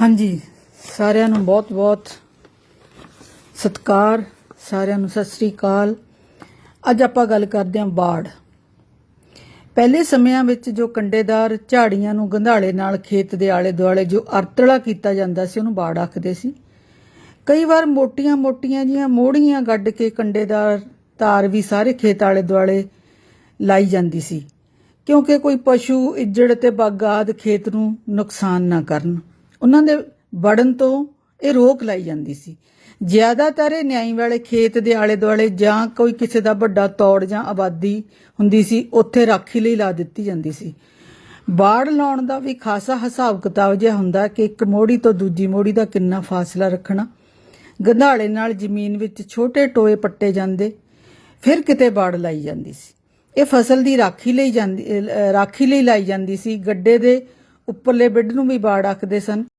ਹਾਂਜੀ, ਸਾਰਿਆਂ ਨੂੰ ਬਹੁਤ-ਬਹੁਤ ਸਤਿਕਾਰ, ਸਾਰਿਆਂ ਨੂੰ ਸਤਿ ਸ੍ਰੀ ਅਕਾਲ। ਅੱਜ ਆਪਾਂ ਗੱਲ ਕਰਦੇ ਹਾਂ ਬਾੜ। ਪਹਿਲੇ ਸਮਿਆਂ ਵਿੱਚ ਜੋ ਕੰਡੇਦਾਰ ਝਾੜੀਆਂ ਨੂੰ ਗੰਧਾਲੇ ਨਾਲ ਖੇਤ ਦੇ ਆਲੇ ਦੁਆਲੇ ਜੋ ਅਰਤਲਾ ਕੀਤਾ ਜਾਂਦਾ ਸੀ, ਉਹਨੂੰ ਬਾੜ ਆਖਦੇ ਸੀ। ਕਈ ਵਾਰ ਮੋਟੀਆਂ-ਮੋਟੀਆਂ ਜੀਆਂ ਮੋੜੀਆਂ ਗੱਡ ਕੇ ਕੰਡੇਦਾਰ ਤਾਰ ਵੀ ਸਾਰੇ ਖੇਤ ਆਲੇ ਦੁਆਲੇ ਲਾਈ ਜਾਂਦੀ ਸੀ, ਕਿਉਂਕਿ ਕੋਈ ਪਸ਼ੂ, ਇੱਜੜ ਤੇ ਬਾਗਾਦ ਖੇਤ ਨੂੰ ਨੁਕਸਾਨ ਨਾ ਕਰਨ। ਉਹਨਾਂ ਦੇ ਵੜਨ ਤੋਂ ਇਹ ਰੋਕ ਲਾਈ ਜਾਂਦੀ ਸੀ। ਜ਼ਿਆਦਾਤਰ ਇਹ ਨਿਆਈ ਵਾਲੇ ਖੇਤ ਦੇ ਆਲੇ ਦੁਆਲੇ ਜਾਂ ਕੋਈ ਕਿਸੇ ਦਾ ਵੱਡਾ ਤੌੜ ਜਾਂ ਆਬਾਦੀ ਹੁੰਦੀ ਸੀ, ਉੱਥੇ ਰਾਖੀ ਲਈ ਲਾ ਦਿੱਤੀ ਜਾਂਦੀ ਸੀ। ਬਾੜ ਲਾਉਣ ਦਾ ਵੀ ਖਾਸਾ ਹਿਸਾਬ ਕਿਤਾਬ ਜਿਹਾ ਹੁੰਦਾ ਕਿ ਇੱਕ ਮੋੜੀ ਤੋਂ ਦੂਜੀ ਮੋੜੀ ਦਾ ਕਿੰਨਾ ਫਾਸਲਾ ਰੱਖਣਾ। ਗੰਧਾਲੇ ਨਾਲ ਜ਼ਮੀਨ ਵਿੱਚ ਛੋਟੇ ਟੋਏ ਪੱਟੇ ਜਾਂਦੇ, ਫਿਰ ਕਿਤੇ ਬਾੜ ਲਾਈ ਜਾਂਦੀ ਸੀ। ਇਹ ਫਸਲ ਦੀ ਰਾਖੀ ਲਈ ਜਾਂਦੀ ਰਾਖੀ ਲਈ ਲਾਈ ਜਾਂਦੀ ਸੀ। ਗੱਡੇ ਦੇ ਉੱਪਰਲੇ ਬਿੱਡ ਨੂੰ ਵੀ ਬਾੜ ਆਖਦੇ ਸਨ।